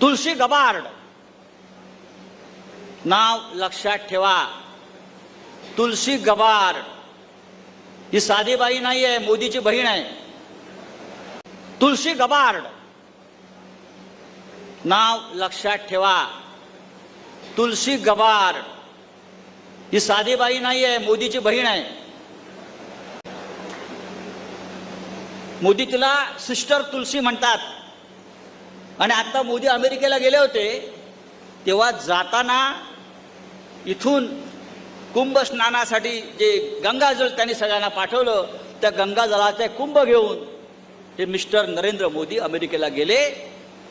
तुलसी Gabbard. नाव लक्षात ठेवा. तुलसी Gabbard. ही साधी बाई नाही आहे मोदीची बहीण आहे. तुलसी गबार्ड. नाव लक्षात ठेवा. तुलसी गबार्ड. ही साधी बाई नाही आहे मोदीची बहीण आहे. मोदी तिला सिस्टर तुलसी म्हणतात. आणि आता मोदी अमेरिकेला गेले होते तेव्हा जाताना इथून कुंभ स्नानासाठी जे गंगाजळ त्यांनी सगळ्यांना पाठवलं त्या गंगाजलाचे कुंभ घेऊन हे मिस्टर नरेंद्र मोदी अमेरिकेला गेले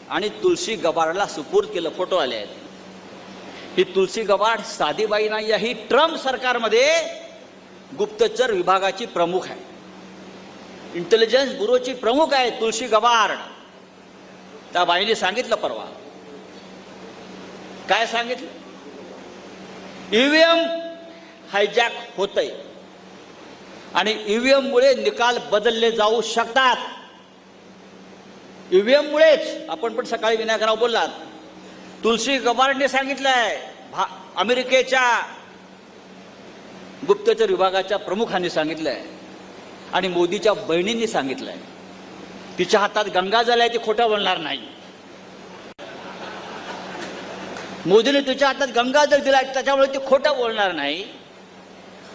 आणि तुलसी गबाडला सुपूर्द केलं फोटो आले आहेत. ही तुलसी गबाड साधीबाई नाही आहे ही ट्रम्प सरकारमध्ये गुप्तचर विभागाची प्रमुख आहे. इंटेलिजन्स ब्युरोची प्रमुख आहे तुलसी गबाड. त्या बाईने सांगितलं परवा. काय सांगितलं? ईव्हीएम हायजॅक होतंय. आणि ईव्हीएम मुळे निकाल बदलले जाऊ शकतात. ईव्हीएम मुळेच आपण पण सकाळी विनायकराव बोललात. तुलसी गबार्डने सांगितलंय अमेरिकेच्या गुप्तचर विभागाच्या प्रमुखांनी सांगितलंय. आणि मोदीच्या बहिणींनी सांगितलंय. तिच्या हातात गंगाजल आहे ती खोटं बोलणार नाही. मोदीने तिच्या हातात गंगाजल दिला त्याच्यामुळे ती खोटं बोलणार नाही.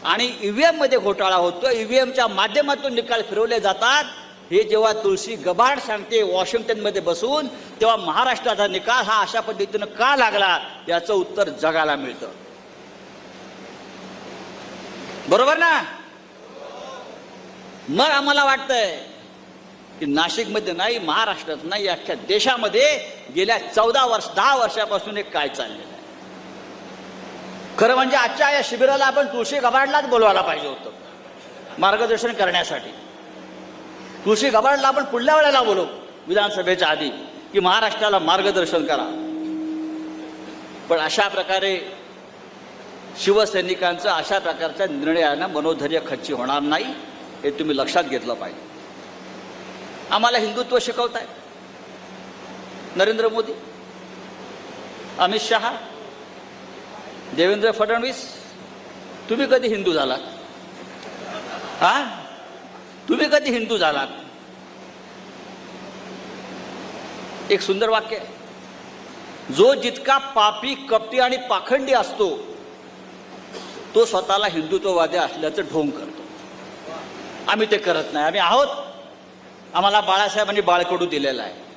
आणि ईव्हीएममध्ये घोटाळा होतो. ईव्हीएमच्या माध्यमातून निकाल फिरवले जातात. हे जेव्हा तुळशी गबाड सांगते वॉशिंग्टनमध्ये बसून तेव्हा महाराष्ट्राचा निकाल हा अशा पद्धतीनं का लागला याचं उत्तर जगाला मिळतं. बरोबर ना? मग आम्हाला वाटतंय की नाशिकमध्ये नाही महाराष्ट्रात नाही अख्ख्या देशामध्ये गेल्या चौदा वर्ष दहा वर्षापासून एक काय चाललेलं आहे? खरं म्हणजे आजच्या या शिबिराला आपण तुळशी गबाडलाच बोलवायला पाहिजे होतं. मार्गदर्शन करण्यासाठी. तुळशी गबाडला आपण पुढल्या वेळेला बोलू विधानसभेच्या आधी की महाराष्ट्राला मार्गदर्शन करा. पण अशा प्रकारे शिवसैनिकांचं अशा प्रकारच्या निर्णयानं मनोधैर्य खच्ची होणार नाही हे तुम्ही लक्षात घेतलं पाहिजे. आम्हाला हिंदुत्व शिकवताय. नरेंद्र मोदी अमित शहा देवेंद्र फडणवीस तुम्ही कधी हिंदू झालात? हा? तुम्ही कधी हिंदू झालात? एक सुंदर वाक्य आहे. जो जितका पापी कपटी आणि पाखंडी असतो तो स्वतःला हिंदुत्ववादी असल्याचं ढोंग करतो. आम्ही ते करत नाही. आम्ही आहोत. आम्हाला बाळासाहेबांनी बाळकडू दिलेला आहे.